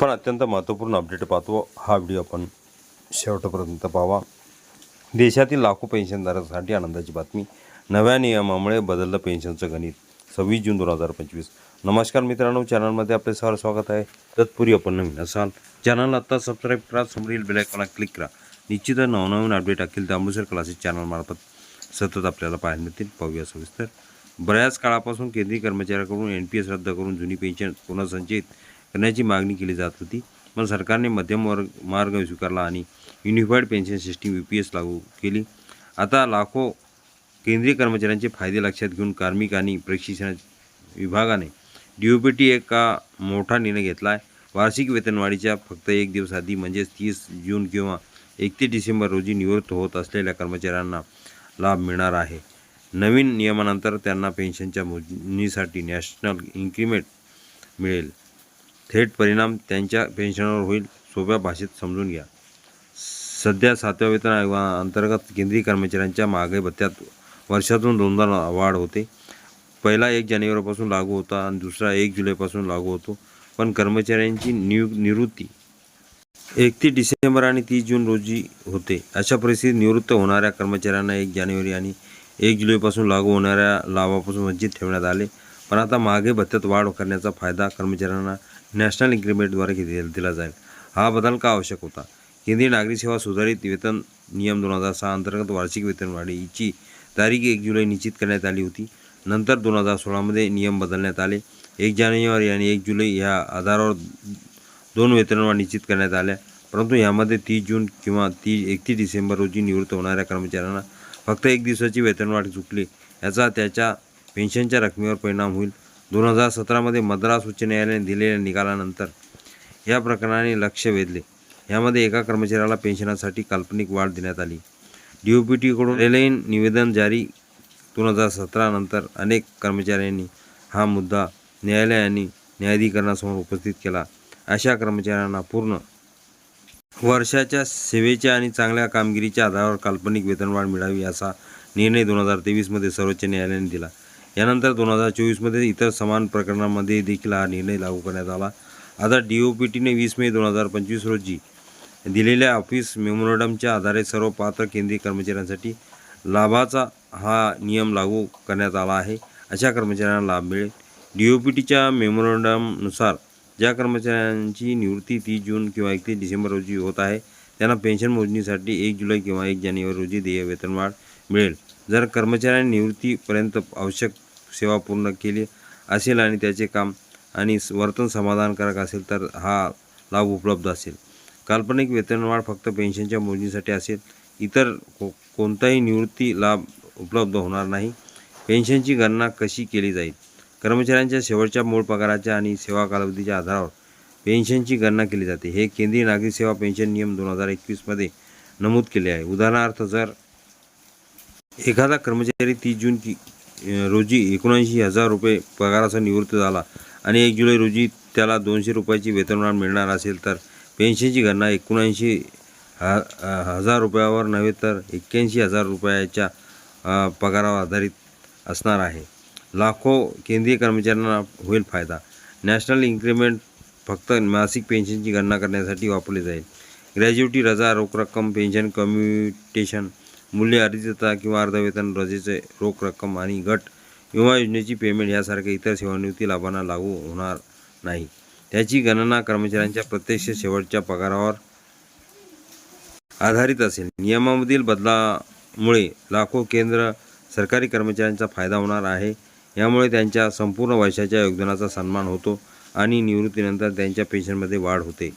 पण अत्यंत महत्त्वपूर्ण अपडेट पाहतो. हा व्हिडिओ आपण शेवटपर्यंत पाहावा. देशातील लाखो पेन्शनधारकांसाठी आनंदाची बातमी. नव्या नियमामुळे बदललं पेन्शनचं गणित. सव्वीस जून दोन हजार पंचवीस. नमस्कार मित्रांनो चॅनलमध्ये आपले सर स्वागत आहे. तत्पूर्वी आपण नवीन असाल चॅनल आत्ता सबस्क्राईब करा समोरील बेलायकॉनला क्लिक करा. निश्चित नवनवीन अपडेट टाकेल तर अमृतसर क्लासेस चॅनलमार्फत सतत आपल्याला पाहायला मिळतील. पाहूया सविस्तर. बऱ्याच काळापासून केंद्रीय कर्मचाऱ्याकडून एन पी एस रद्द करून जुनी पेन्शन पुन्हा करण्याची मागणी केली जात होती. पण सरकारने मध्यम वर्ग मार्ग स्वीकारला आणि unified pension system U P S लागू केली. आता लाखो केंद्रीय कर्मचाऱ्यांचे फायदे लक्षात घेऊन कार्मिक आणि प्रशिक्षण विभागाने डी ओ पी टी एका मोठा निर्णय घेतला आहे. वार्षिक वेतनवाढीच्या फक्त एक दिवस आधी म्हणजेच तीस जून किंवा एकतीस डिसेंबर रोजी निवृत्त होत असलेल्या कर्मचाऱ्यांना लाभ मिळणार आहे. नवीन नियमानंतर त्यांना पेन्शनच्या मोजणीसाठी नॅशनल इन्क्रिमेंट मिळेल. थेट परिणाम त्यांच्या पेन्शनवर होईल सोप्या भाषेत समजून घ्या. सध्या सातव्या वेतन आयोगाअंतर्गत केंद्रीय कर्मचाऱ्यांच्या महागाई भत्त्यात वर्षातून दोनदा वाढ होते. पहिला एक जानेवारीपासून लागू होता आणि दुसरा एक जुलैपासून लागू होतो. पण कर्मचाऱ्यांची नियु निवृत्ती एकतीस डिसेंबर आणि तीस जून रोजी होते. अशा परिस्थितीत निवृत्त होणाऱ्या कर्मचाऱ्यांना एक जानेवारी आणि एक जुलैपासून लागू होणाऱ्या लाभापासून वंचित ठेवण्यात आले. पण आता महागाई भत्त्यात वाढ करण्याचा फायदा कर्मचाऱ्यांना नॅशनल इन्क्रीमेंटद्वारे घेत दिला जाईल. हा बदल का आवश्यक होता? केंद्रीय नागरी सेवा सुधारित वेतन नियम दोन हजार सहा अंतर्गत वार्षिक वेतनवाढीची तारीख एक जुलै निश्चित करण्यात आली होती. नंतर दोन हजार सोळामध्ये नियम बदलण्यात आले. एक जानेवारी आणि एक जुलै या आधारावर दोन वेतनवाढ निश्चित करण्यात आल्या. परंतु यामध्ये तीस जून किंवा ती एकतीस डिसेंबर रोजी निवृत्त होणाऱ्या कर्मचाऱ्यांना फक्त एक दिवसाची वेतनवाढ चुकली. याचा त्याच्या पेन्शनच्या रकमेवर परिणाम होईल. दोन हजार सतरामध्ये मद्रास उच्च न्यायालयाने दिलेल्या निकालानंतर या प्रकरणाने लक्ष वेधले. यामध्ये एका कर्मचाऱ्याला पेन्शनासाठी काल्पनिक वाढ देण्यात आली. डी ओ पी टीकडून रेलाईन निवेदन जारी दोन हजार सतरानंतर अनेक कर्मचाऱ्यांनी हा मुद्दा न्यायालयाने न्यायाधिकरणासमोर उपस्थित केला. अशा कर्मचाऱ्यांना पूर्ण वर्षाच्या सेवेच्या आणि चांगल्या कामगिरीच्या आधारावर काल्पनिक वेतनवाढ मिळावी असा निर्णय दोन हजार तेवीसमध्ये सर्वोच्च न्यायालयाने दिला. यानंतर दोन हजार चोवीसमध्ये इतर समान प्रकरणांमध्ये देखील हा निर्णय लागू करण्यात आला. आता डी ओ पी टीने वीस मे दोन हजार पंचवीस रोजी दिलेल्या ऑफिस मेमोरंडमच्या आधारे सर्व पात्र केंद्रीय कर्मचाऱ्यांसाठी लाभाचा हा नियम लागू करण्यात आला आहे. अशा कर्मचाऱ्यांना लाभ मिळेल. डी ओ पी टीच्या मेमोरंडमनुसार ज्या कर्मचाऱ्यांची निवृत्ती तीस जून किंवा एकतीस डिसेंबर रोजी होत आहे त्यांना पेन्शन मोजणीसाठी एक जुलै किंवा एक जानेवारी रोजी देय वेतनवाढ मिळेल. जर कर्मचाऱ्यांनी निवृत्तीपर्यंत आवश्यक सेवा पूर्ण केली असेल आणि त्याचे काम आणि वर्तन समाधानकारक असेल तर हा लाभ उपलब्ध असेल. काल्पनिक वेतनवाढ फक्त पेन्शनच्या मोजणीसाठी असेल. इतर को कोणताही निवृत्ती लाभ उपलब्ध होणार नाही. पेन्शनची गणना कशी केली जाईल? कर्मचाऱ्यांच्या शेवटच्या मूळ पगाराच्या आणि सेवा कालावधीच्या आधारावर पेन्शनची गणना केली जाते. हे केंद्रीय नागरी सेवा पेन्शन नियम दोन हजार एकवीसमध्ये नमूद केले आहे. उदाहरणार्थ जर एखादा कर्मचारी तीस जून की रोजी एकोणऐंशी हजार रुपये पगाराचा निवृत्त झाला आणि एक जुलै रोजी त्याला दोनशे रुपयाची वेतनवाढ मिळणार असेल तर पेन्शनची गणना एकोणऐंशी हजार रुपयावर नव्हे तर एक्क्याऐंशी हजार रुपयाच्या पगारावर आधारित असणार आहे. लाखो केंद्रीय कर्मचाऱ्यांना होईल फायदा. नॅशनल इन्क्रिमेंट फक्त मासिक पेन्शनची गणना करण्यासाठी वापरली जाईल. ग्रॅज्युटी रजा रोख रक्कम पेन्शन कम्युटेशन मूल्य अर्जितता किंवा अर्धवेतन रजेचे रोख रक्कम आणि गट विमा योजनेची पेमेंट यासारख्या इतर सेवानिवृत्ती लाभांना लागू होणार नाही. त्याची गणना कर्मचाऱ्यांच्या प्रत्यक्ष शेवटच्या पगारावर आधारित असेल. नियमामधील बदलामुळे लाखो केंद्र सरकारी कर्मचाऱ्यांचा फायदा होणार आहे. यामुळे त्यांच्या संपूर्ण वर्षाच्या योगदानाचा सन्मान होतो आणि निवृत्तीनंतर त्यांच्या पेन्शनमध्ये वाढ होते.